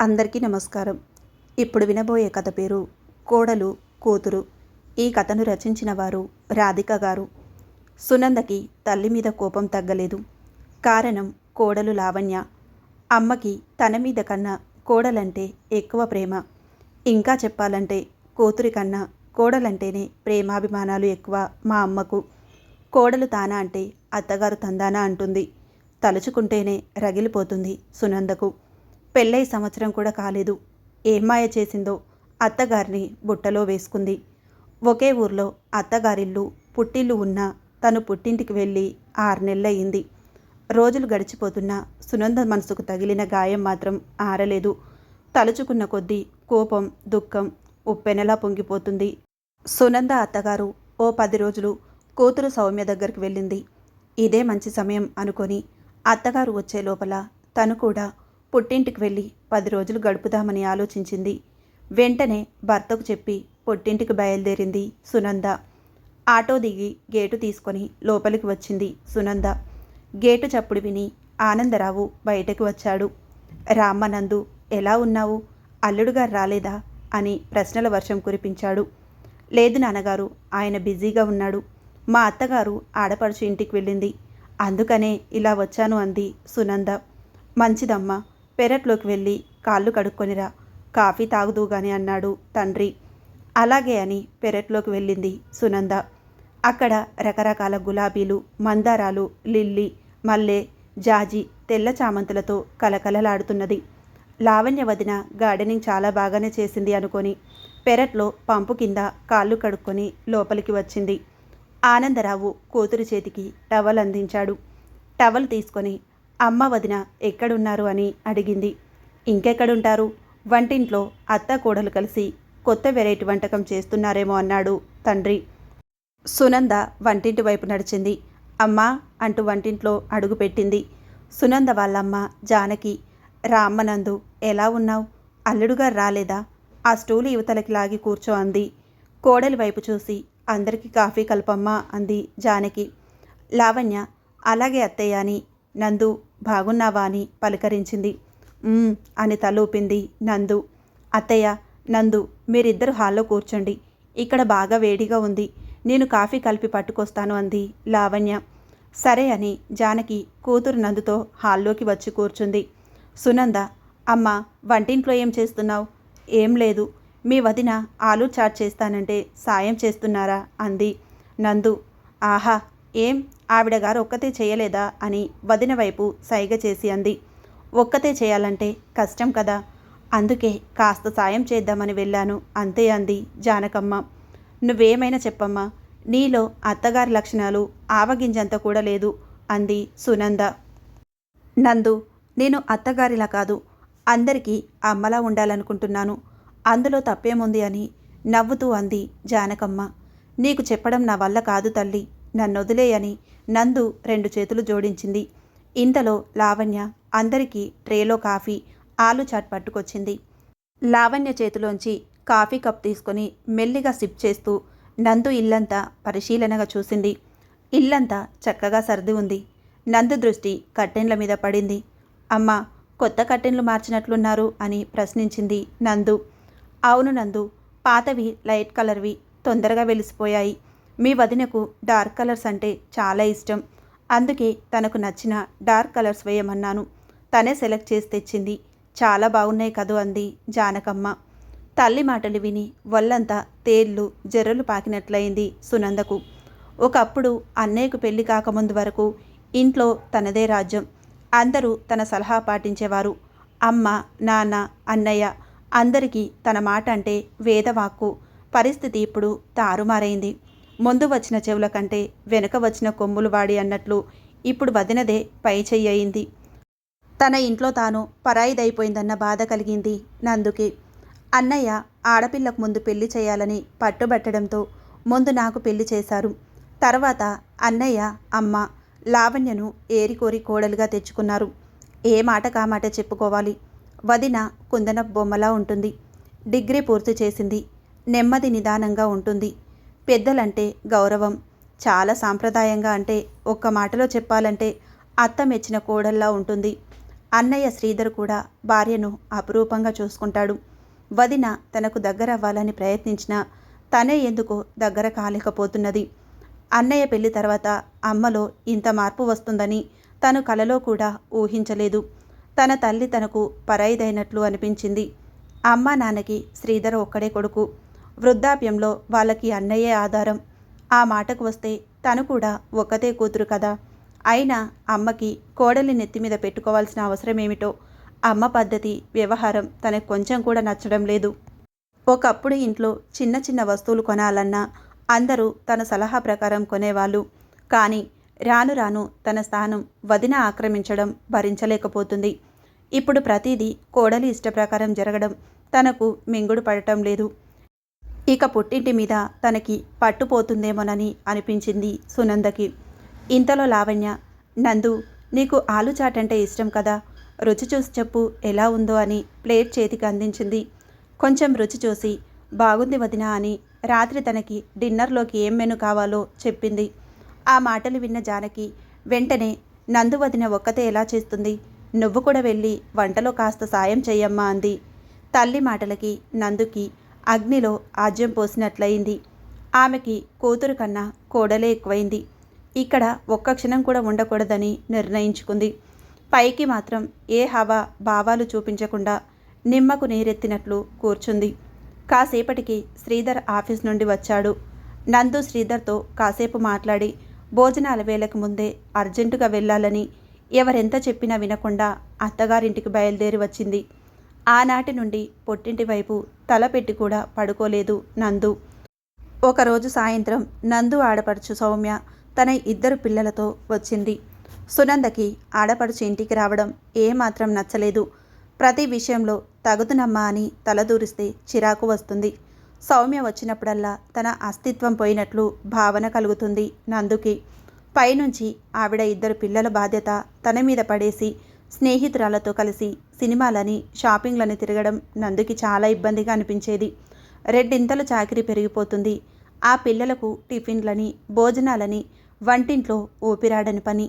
అందరికీ నమస్కారం. ఇప్పుడు వినబోయే కథ పేరు కోడలు కూతురు. ఈ కథను రచించిన వారు రాధిక గారు. సునందకి తల్లి మీద కోపం తగ్గలేదు. కారణం కోడలు లావణ్య. అమ్మకి తన మీద కన్నా కోడలంటే ఎక్కువ ప్రేమ. ఇంకా చెప్పాలంటే కూతురి కన్నా కోడలంటేనే ప్రేమాభిమానాలు ఎక్కువ మా అమ్మకు. కోడలు తానా అంటే అత్తగారు తందానా అంటుంది. తలుచుకుంటేనే రగిలిపోతుంది సునందకు. పెళ్ళై సంవత్సరం కూడా కాలేదు. ఏమాయ మాయ చేసిందో అత్తగారిని బుట్టలో వేసుకుంది. ఒకే ఊర్లో అత్తగారిల్లు పుట్టిల్లు ఉన్నా తను పుట్టింటికి వెళ్ళి ఆరు నెలలయ్యింది. రోజులు గడిచిపోతున్నా సునంద మనసుకు తగిలిన గాయం మాత్రం ఆరలేదు. తలుచుకున్న కొద్దీ కోపం దుఃఖం ఉప్పెనలా పొంగిపోతుంది. సునంద అత్తగారు ఓ పది రోజులు కూతురు సౌమ్య దగ్గరికి వెళ్ళింది. ఇదే మంచి సమయం అనుకొని అత్తగారు వచ్చే లోపల తను కూడా పుట్టింటికి వెళ్ళి పది రోజులు గడుపుదామని ఆలోచించింది. వెంటనే భర్తకు చెప్పి పుట్టింటికి బయలుదేరింది సునంద. ఆటో దిగి గేటు తీసుకొని లోపలికి వచ్చింది సునంద. గేటు చప్పుడు విని ఆనందరావు బయటకు వచ్చాడు. రామానందు ఎలా ఉన్నావు? అల్లుడుగారు రాలేదా? అని ప్రశ్నల వర్షం కురిపించాడు. లేదు నాన్నగారు ఆయన బిజీగా ఉన్నాడు. మా అత్తగారు ఆడపడుచు ఇంటికి వెళ్ళింది. అందుకనే ఇలా వచ్చాను అంది సునంద. మంచిదమ్మా పెరట్లోకి వెళ్ళి కాళ్ళు కడుక్కొనిరా కాఫీ తాగుదూగాని అన్నాడు తండ్రి. అలాగే అని పెరట్లోకి వెళ్ళింది సునంద. అక్కడ రకరకాల గులాబీలు మందారాలు లిల్లీ మల్లె జాజి తెల్ల చామంతులతో కలకలలాడుతున్నది. లావణ్య వదిన గార్డెనింగ్ చాలా బాగానే చేసింది అనుకొని పెరట్లో పంపు కింద కాళ్ళు కడుక్కొని లోపలికి వచ్చింది. ఆనందరావు కూతురు చేతికి టవల్ అందించాడు. టవల్ తీసుకొని అమ్మ వదిన ఎక్కడున్నారు అని అడిగింది. ఇంకెక్కడుంటారు? వంటింట్లో అత్త కోడలు కలిసి కొత్త వెరైటీ వంటకం చేస్తున్నారేమో అన్నాడు తండ్రి. సునంద వంటింటి వైపు నడిచింది. అమ్మా అంటూ వంటింట్లో అడుగుపెట్టింది సునంద వాళ్ళమ్మ జానకి రామ్మనందు ఎలా ఉన్నావు? అల్లుడుగా రాలేదా? ఆ స్టూలు యువతలకి లాగి కూర్చో అంది. కోడలి వైపు చూసి అందరికీ కాఫీ కలపమ్మా అంది జానకి. లావణ్య అలాగే అత్తయ్య అని నందు బాగున్నావా అని పలకరించింది. అని తలూపింది నందు. అత్తయ్య నందు మీరిద్దరు హాల్లో కూర్చోండి. ఇక్కడ బాగా వేడిగా ఉంది. నేను కాఫీ కలిపి పట్టుకొస్తాను అంది లావణ్య. సరే అని జానకి కూతురు నందుతో హాల్లోకి వచ్చి కూర్చుంది. సునంద అమ్మ వంటింట్లో ఏం చేస్తున్నావు? ఏం లేదు. మీ వదిన ఆలు చాట్ చేస్తానంటే సాయం చేస్తున్నారా? అంది నందు. ఆహా ఏం? ఆవిడగారు ఒక్కతే చేయలేదా అని వదిన వైపు సైగ చేసి అంది. ఒక్కతే చేయాలంటే కష్టం కదా. అందుకే కాస్త సాయం చేద్దామని వెళ్ళాను అంతే అంది జానకమ్మ. నువ్వేమైనా చెప్పమ్మా నీలో అత్తగారి లక్షణాలు ఆవగింజంత కూడా లేదు అంది సునంద. నందు నేను అత్తగారిలా కాదు అందరికీ అమ్మలా ఉండాలనుకుంటున్నాను. అందులో తప్పేముంది అని నవ్వుతూ అంది జానకమ్మ. నీకు చెప్పడం నా వల్ల కాదు తల్లి నన్ను వదిలేయని నందు రెండు చేతులు జోడించింది. ఇంతలో లావణ్య అందరికీ ట్రేలో కాఫీ ఆలు చాట్ పట్టుకొచ్చింది. లావణ్య చేతిలోంచి కాఫీ కప్ తీసుకొని మెల్లిగా సిప్ చేస్తూ నందు ఇల్లంతా పరిశీలనగా చూసింది. ఇల్లంతా చక్కగా సర్ది ఉంది. నందు దృష్టి కట్టెన్ల మీద పడింది. అమ్మ కొత్త కట్టెన్లు మార్చినట్లున్నారు అని ప్రశ్నించింది నందు. అవును నందు పాతవి లైట్ కలర్వి తొందరగా వెలిసిపోయాయి. మీ వదినకు డార్క్ కలర్స్ అంటే చాలా ఇష్టం. అందుకే తనకు నచ్చిన డార్క్ కలర్స్ వేయమన్నాను. తనే సెలెక్ట్ చేసి తెచ్చింది. చాలా బాగున్నాయి కదూ అంది జానకమ్మ. తల్లి మాటలు విని వల్లంతా తేళ్ళు జర్రలు పాకినట్లయింది సునందకు. ఒకప్పుడు అన్నయ్యకు పెళ్ళి కాకముందు వరకు ఇంట్లో తనదే రాజ్యం. అందరూ తన సలహా పాటించేవారు. అమ్మ నాన్న అన్నయ్య అందరికీ తన మాట అంటే వేదవాక్కు. పరిస్థితి ఇప్పుడు తారుమారైంది. ముందు వచ్చిన చెవుల కంటే వెనుక వచ్చిన కొమ్ములు వాడి అన్నట్లు ఇప్పుడు వదినదే పై చెయ్యి అయింది. తన ఇంట్లో తాను పరాయిదైపోయిందన్న బాధ కలిగింది నందుకి. అన్నయ్య ఆడపిల్లకు ముందు పెళ్ళి చేయాలని పట్టుబట్టడంతో ముందు నాకు పెళ్ళి చేశారు. తర్వాత అన్నయ్య అమ్మ లావణ్యను ఏరికోరి కోడలుగా తెచ్చుకున్నారు. ఏ మాట కామాట చెప్పుకోవాలి. వదిన కుందన బొమ్మలా ఉంటుంది. డిగ్రీ పూర్తి చేసింది. నెమ్మది నిదానంగా ఉంటుంది. పెద్దలంటే గౌరవం. చాలా సాంప్రదాయంగా అంటే ఒక్క మాటలో చెప్పాలంటే అత్త మెచ్చిన కోడల్లా ఉంటుంది. అన్నయ్య శ్రీధర్ కూడా భార్యను అపురూపంగా చూసుకుంటాడు. వదిన తనకు దగ్గర అవ్వాలని ప్రయత్నించినా తనే ఎందుకో దగ్గర కాలేకపోతున్నది. అన్నయ్య పెళ్ళి తర్వాత అమ్మలో ఇంత మార్పు వస్తుందని తను కలలో కూడా ఊహించలేదు. తన తల్లి తనకు పరాయిదైనట్లు అనిపించింది. అమ్మ నాన్నకి శ్రీధర్ ఒక్కడే కొడుకు. వృద్ధాప్యంలో వాళ్ళకి అన్నయ్యే ఆధారం. ఆ మాటకు వస్తే తను కూడా ఒక్కతే కూతురు కదా. అయినా అమ్మకి కోడలి నెత్తి మీద పెట్టుకోవాల్సిన అవసరం ఏమిటో అమ్మ పద్ధతి వ్యవహారం తనకు కొంచెం కూడా నచ్చడం లేదు. ఒకప్పుడు ఇంట్లో చిన్న చిన్న వస్తువులు కొనాలన్నా అందరూ తన సలహా ప్రకారం కొనేవాళ్ళు. కానీ రాను రాను తన స్థానం వదిన ఆక్రమించడం భరించలేకపోతుంది. ఇప్పుడు ప్రతిదీ కోడలి ఇష్టప్రకారం జరగడం తనకు మింగుడు పడటం లేదు. ఇక పుట్టింటి మీద తనకి పట్టుపోతుందేమోనని అనిపించింది సునందకి. ఇంతలో లావణ్య నందు నీకు ఆలు చాట్ అంటే ఇష్టం కదా రుచి చూసి చెప్పు ఎలా ఉందో అని ప్లేట్ చేతికి అందించింది. కొంచెం రుచి చూసి బాగుంది వదినా అని రాత్రి తనకి డిన్నర్లోకి ఏం మెను కావాలో చెప్పింది. ఆ మాటలు విన్న జానకి వెంటనే నందు వదిన ఒక్కతే ఎలా చేస్తుంది? నువ్వు కూడా వెళ్ళి వంటలో కాస్త సాయం చెయ్యమ్మా అంది. తల్లి మాటలకి నందుకి అగ్నిలో ఆజ్యం పోసినట్లయింది. ఆమెకి కూతురు కన్నా కోడలే ఎక్కువైంది. ఇక్కడ ఒక్క క్షణం కూడా ఉండకూడదని నిర్ణయించుకుంది. పైకి మాత్రం ఏ హవా భావాలు చూపించకుండా నిమ్మకు నీరెత్తినట్లు కూర్చుంది. కాసేపటికి శ్రీధర్ ఆఫీస్ నుండి వచ్చాడు. నందు శ్రీధర్తో కాసేపు మాట్లాడి భోజనాల వేళకు ముందే అర్జెంటుగా వెళ్ళాలని ఎవరెంత చెప్పినా వినకుండా అత్తగారింటికి బయలుదేరి వచ్చింది. ఆనాటి నుండి పొట్టింటి వైపు తలపెట్టి కూడా పడుకోలేదు నందు. ఒకరోజు సాయంత్రం నందు ఆడపడుచు సౌమ్య తన ఇద్దరు పిల్లలతో వచ్చింది. సునందకి ఆడపడుచు ఇంటికి రావడం ఏమాత్రం నచ్చలేదు. ప్రతి విషయంలో తగుదునమ్మా అని తలదూరిస్తే చిరాకు వస్తుంది. సౌమ్య వచ్చినప్పుడల్లా తన అస్తిత్వం పోయినట్లు భావన కలుగుతుంది నందుకి. పైనుంచి ఆవిడ ఇద్దరు పిల్లల బాధ్యత తన మీద పడేసి స్నేహితురాలతో కలిసి సినిమాలని షాపింగ్లని తిరగడం నందుకి చాలా ఇబ్బందిగా అనిపించేది. రెడ్డింతలు చాకిరి పెరిగిపోతుంది. ఆ పిల్లలకు టిఫిన్లని భోజనాలని వంటింట్లో ఊపిరాడని పని.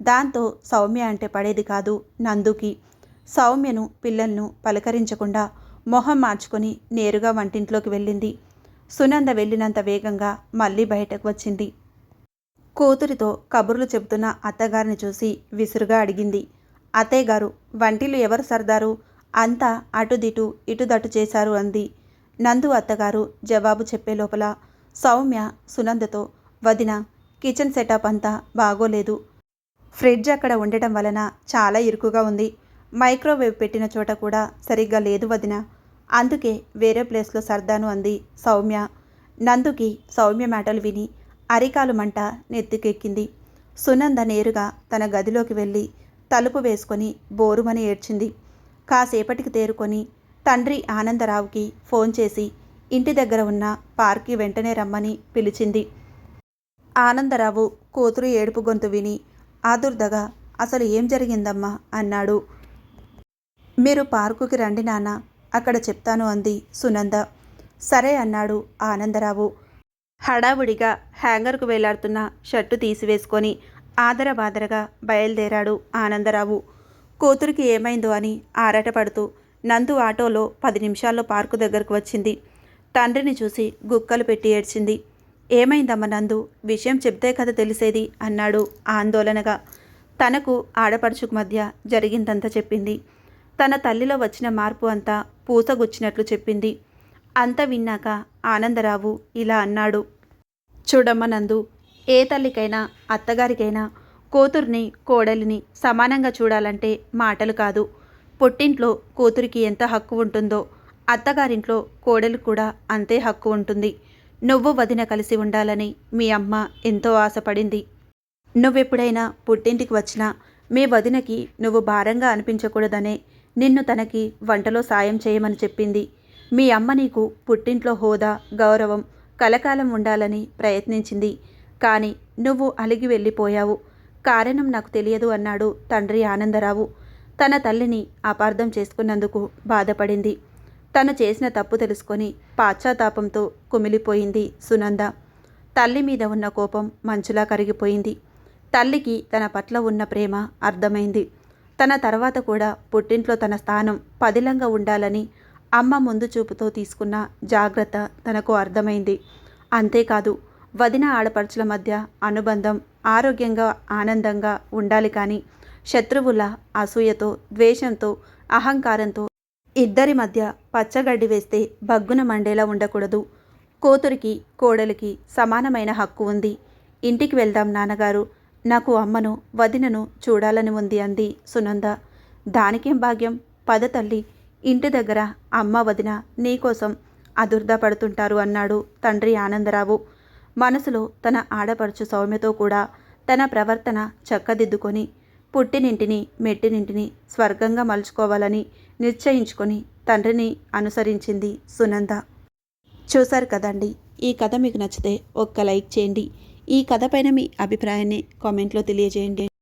దాంతో సౌమ్య అంటే పడేది కాదు నందుకి. సౌమ్యను పిల్లలను పలకరించకుండా మొహం మార్చుకొని నేరుగా వంటింట్లోకి వెళ్ళింది. సునంద వెళ్ళినంత వేగంగా మళ్ళీ బయటకు వచ్చింది. కూతురితో కబుర్లు చెబుతున్న అత్తగారిని చూసి విసురుగా అడిగింది. అత్తయ్య గారు వంటిలు ఎవరు సర్దారు? అంతా అటుదిటు ఇటుదటు చేశారు అంది. నందు అత్తగారు జవాబు చెప్పే లోపల సౌమ్య సునందతో వదిన కిచెన్ సెటప్ అంతా బాగోలేదు. ఫ్రిడ్జ్ అక్కడ ఉండటం వలన చాలా ఇరుకుగా ఉంది. మైక్రోవేవ్ పెట్టిన చోట కూడా సరిగ్గా లేదు వదిన. అందుకే వేరే ప్లేస్లో సర్దాను అంది సౌమ్య. నందుకి సౌమ్య మాటలు విని అరికాలు మంట నెత్తికెక్కింది. సునంద నేరుగా తన గదిలోకి వెళ్ళి తలుపు వేసుకొని బోరుమని ఏడ్చింది. కాసేపటికి తేరుకొని తండ్రి ఆనందరావుకి ఫోన్ చేసి ఇంటి దగ్గర ఉన్న పార్క్కి వెంటనే రమ్మని పిలిచింది. ఆనందరావు కూతురు ఏడుపు గొంతు విని ఆదుర్దగా అసలు ఏం జరిగిందమ్మా? అన్నాడు. మీరు పార్కుకి రండి నాన్న అక్కడ చెప్తాను అంది సునంద. సరే అన్నాడు ఆనందరావు. హడావుడిగా హ్యాంగర్కు వేలాడుతున్న షర్టు తీసివేసుకొని ఆదరబాదరగా బయలుదేరాడు ఆనందరావు. కూతురికి ఏమైందో అని ఆరాటపడుతూ నందు ఆటోలో పది నిమిషాల్లో పార్కు దగ్గరకు వచ్చింది. తండ్రిని చూసి గుక్కలు పెట్టి ఏడ్చింది. ఏమైందమ్మ నందు? విషయం చెప్తే కదా తెలిసేది అన్నాడు ఆందోళనగా. తనకు ఆడపడుచుకు మధ్య జరిగిందంతా చెప్పింది. తన తల్లిలో వచ్చిన మార్పు అంతా పూసగుచ్చినట్లు చెప్పింది. అంత విన్నాక ఆనందరావు ఇలా అన్నాడు. చూడమ్మ నందు ఏ తల్లికైనా అత్తగారికైనా కూతుర్ని కోడలిని సమానంగా చూడాలంటే మాటలు కాదు. పుట్టింట్లో కూతురికి ఎంత హక్కు ఉంటుందో అత్తగారింట్లో కోడలు కూడా అంతే హక్కు ఉంటుంది. నువ్వు వదిన కలిసి ఉండాలని మీ అమ్మ ఎంతో ఆశపడింది. నువ్వెప్పుడైనా పుట్టింటికి వచ్చినా మీ వదినకి నువ్వు భారంగా అనిపించకూడదనే నిన్ను తనకి వంటలో సాయం చేయమని చెప్పింది. మీ అమ్మ నీకు పుట్టింట్లో హోదా గౌరవం కలకాలం ఉండాలని ప్రయత్నించింది. కానీ నువ్వు అలిగి వెళ్ళిపోయావు. కారణం నాకు తెలియదు అన్నాడు తండ్రి ఆనందరావు. తన తల్లిని అపార్థం చేసుకున్నందుకు బాధపడింది. తను చేసిన తప్పు తెలుసుకొని పాశ్చాత్తాపంతో కుమిలిపోయింది సునంద. తల్లి మీద ఉన్న కోపం మంచులా కరిగిపోయింది. తల్లికి తన పట్ల ఉన్న ప్రేమ అర్థమైంది. తన తర్వాత కూడా పుట్టింట్లో తన స్థానం పదిలంగా ఉండాలని అమ్మ ముందు చూపుతో తీసుకున్న జాగ్రత్త తనకు అర్థమైంది. అంతేకాదు వదిన ఆడపడుచుల మధ్య అనుబంధం ఆరోగ్యంగా ఆనందంగా ఉండాలి కానీ శత్రువుల అసూయతో ద్వేషంతో అహంకారంతో ఇద్దరి మధ్య పచ్చగడ్డి వేస్తే బగ్గున మండేలా ఉండకూడదు. కూతురికి కోడలికి సమానమైన హక్కు ఉంది. ఇంటికి వెళ్దాం నాన్నగారు. నాకు అమ్మను వదినను చూడాలని ఉంది అంది సునంద. దానికేం భాగ్యం? పద తల్లి. ఇంటి దగ్గర అమ్మ వదిన నీకోసం అదుర్దా పడుతుంటారు అన్నాడు తండ్రి ఆనందరావు. మనసులో తన ఆడపడుచు సౌమ్యతో కూడా తన ప్రవర్తన చక్కదిద్దుకొని పుట్టినింటిని మెట్టినింటిని స్వర్గంగా మలుచుకోవాలని నిశ్చయించుకొని తండ్రిని అనుసరించింది సునంద. చూశారు కదండి ఈ కథ మీకు నచ్చితే ఒక్క లైక్ చేయండి. ఈ కథ పైన మీ అభిప్రాయాన్ని కామెంట్లో తెలియజేయండి.